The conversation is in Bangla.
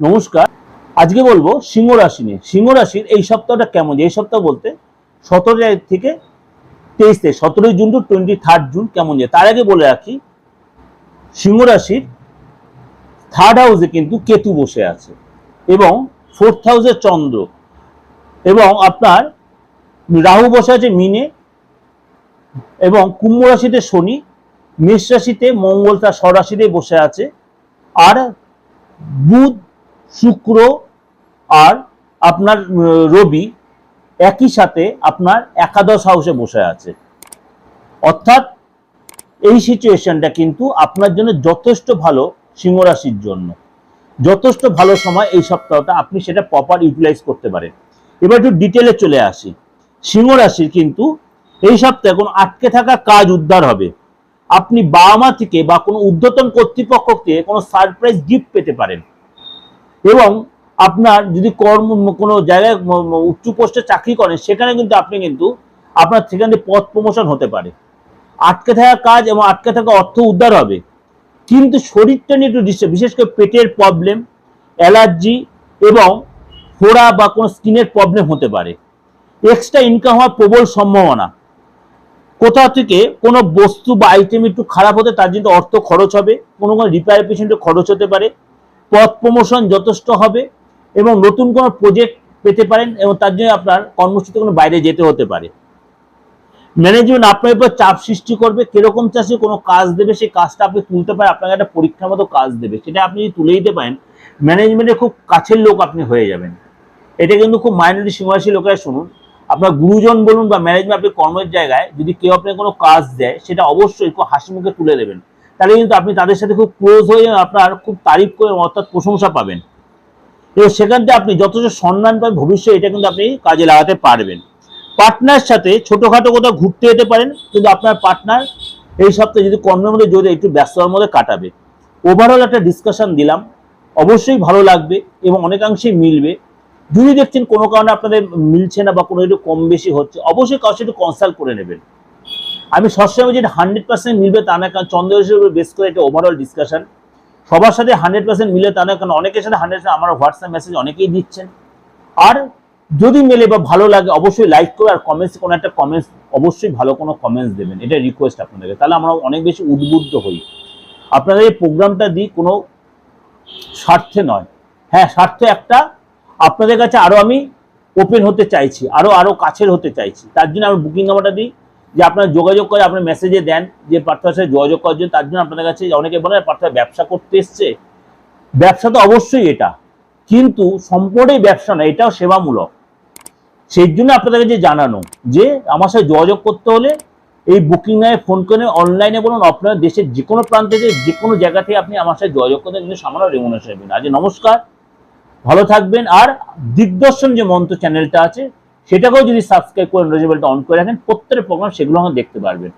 নমস্কার। আজকে বলব সিংহ রাশি নিয়ে। সিংহ রাশির এই সপ্তাহটা কেমন? এই সপ্তাহ বলতে সতেরো তারিখ থেকে তেইশ তারিখ, সতেরোই June to twenty third June কেমন যায়? তার আগে বলে রাখি, সিংহ রাশির থার্ড হাউসে কিন্তু কেতু বসে আছে এবং ফোর্থ হাউসে চন্দ্র এবং আপনার রাহু বসে আছে মিনে এবং কুম্ভ রাশিতে শনি, মেষ রাশিতে মঙ্গল, তার স্বরাশিতে বসে আছে। আর বুধ শুক্র আর আপনার রবি একই সাথে আপনার একাদশ হাউসে বসে আছে। অর্থাৎ এই সিচুয়েশনটা কিন্তু আপনার জন্য যথেষ্ট ভালো সিংহ রাশির জন্য। যথেষ্ট ভালো সময় এই সপ্তাহটা আপনি সেটা প্রপার ইউটিলাইজ করতে পারেন। এবার একটু ডিটেলে চলে আসি। সিংহ রাশির কিন্তু এই সপ্তাহে কোনো আটকে থাকা কাজ উদ্ধার হবে। আপনি বাবা মা থেকে বা কোনো ঊর্ধ্বতন কর্তৃপক্ষ থেকে কোনো সারপ্রাইজ গিফট পেতে পারেন। এবং আপনার যদি কর্ম কোনো জায়গায় উচ্চ পোস্টে চাকরি করেন, সেখানে কিন্তু আপনি কিন্তু আপনার সেখানে পথ প্রমোশন হতে পারে। আটকে থাকা কাজ এবং আটকে থাকা অর্থ উদ্ধার হবে। কিন্তু শরীরটা নিয়ে একটু বিশেষ করে পেটের প্রবলেম অ্যালার্জি এবং ফোড়া বা কোনো স্কিনের প্রবলেম হতে পারে। এক্সট্রা ইনকাম হওয়ার প্রবল সম্ভাবনা। কোথাও থেকে কোনো বস্তু বা আইটেম একটু খারাপ হতে তার জন্য অর্থ খরচ হবে, কোনো কোনো রিপেয়ার পেশেন্টে খরচ হতে পারে। পথ প্রমোশন যথেষ্ট হবে এবং নতুন কোনো প্রজেক্ট পেতে পারেন এবং তার জন্য আপনার কর্মসূচিতে কোনো বাইরে যেতে হতে পারে। ম্যানেজমেন্ট আপনার উপর চাপ সৃষ্টি করবে, কীরকম চাষে কোনো কাজ দেবে, সেই কাজটা আপনি তুলতে পারেন, আপনাকে একটা পরীক্ষার মতো কাজ দেবে। সেটা আপনি যদি তুলে দিতে পারেন ম্যানেজমেন্টের খুব কাছের লোক আপনি হয়ে যাবেন। এটা কিন্তু খুব মাইনরিটি সীমাসী লোকেরা শুনুন। আপনার গুরুজন বলুন বা ম্যানেজমেন্ট আপনি কর্মের জায়গায় যদি কেউ আপনাকে কোনো কাজ দেয়, সেটা অবশ্যই খুব হাসি মুখে তুলে দেবেন। তাহলে কিন্তু আপনি তাদের সাথে খুব ক্লোজ হয়ে আপনার খুব তারিফ করে অর্থাৎ প্রশংসা পাবেন। এবং সেখান থেকে আপনি যথেষ্ট সম্মান পাবেন, ভবিষ্যতে এটা কিন্তু আপনি কাজে লাগাতে পারবেন। পার্টনার সাথে ছোটখাটো কোথাও ঘুরতে যেতে পারেন, কিন্তু আপনার পার্টনার এই সপ্তাহে যদি কর্মের মধ্যে যদি একটু ব্যস্ততার মধ্যে কাটাবে। ওভারঅল একটা ডিসকাশন দিলাম। অবশ্যই ভালো লাগবে এবং অনেকাংশেই মিলবে। যদি দেখছেন কোনো কারণে আপনাদের মিলছে না বা কোনো একটু কম বেশি হচ্ছে, অবশ্যই কারোর সাথে একটু কনসাল্ট করে নেবেন। আমি সবসময় যেটা হান্ড্রেড পার্সেন্ট মিলবে তা না কারণ চন্দ্রের উপর বেস করে একটা ওভারঅল ডিসকাশন সবার সাথে হান্ড্রেড পার্সেন্ট মিলে তা না কারণ অনেকের সাথে হান্ড্রেড আমার হোয়াটসঅ্যাপ মেসেজ অনেকেই দিচ্ছেন। আর যদি মেলে বা ভালো লাগে, অবশ্যই লাইক করে আর কমেন্টস কোনো একটা কমেন্টস অবশ্যই ভালো কোনো কমেন্টস দেবেন। এটা রিকোয়েস্ট আপনাদেরকে। তাহলে আমরা অনেক বেশি উদ্বুদ্ধ হই। আপনাদের এই প্রোগ্রামটা দিই কোনো স্বার্থে নয়। হ্যাঁ স্বার্থ একটা, আপনাদের কাছে আরও আমি ওপেন হতে চাইছি আরও আরও কাছের হতে চাইছি। তার জন্য আমি বুকিং নাম্বারটা দিই। যে আপনারা যোগাযোগ করে আপনার মেসেজে দেন, যে পার্থের সাথে যোগাযোগ করার জন্য, তার জন্য আপনাদের কাছে অনেকে বলে, পার্থ ব্যবসা করতে এসছে? ব্যবসা তো অবশ্যই এটা। কিন্তু সম্পূর্ণই ব্যবসা না এটাও সেবামূলক। সেই জন্য আপনাদের কাছে জানানো যে, আমার সাথে যোগাযোগ করতে হলে এই বুকিং নামে ফোন করে অনলাইনে বলুন, আপনার দেশের যে কোনো প্রান্ত থেকে যে কোনো জায়গা থেকে আপনি আমার সাথে যোগাযোগ করতে কিন্তু সামান্য রেমুনেশন আজ নমস্কার, ভালো থাকবেন। আর দিগদর্শন যে মন্ত্র চ্যানেলটা আছে সেটাকেও যদি সাবস্ক্রাইব করে নোটিফিকেশনটা অন করে রাখেন প্রত্যেকটা প্রোগ্রাম সেগুলো আমরা দেখতে পারবেন।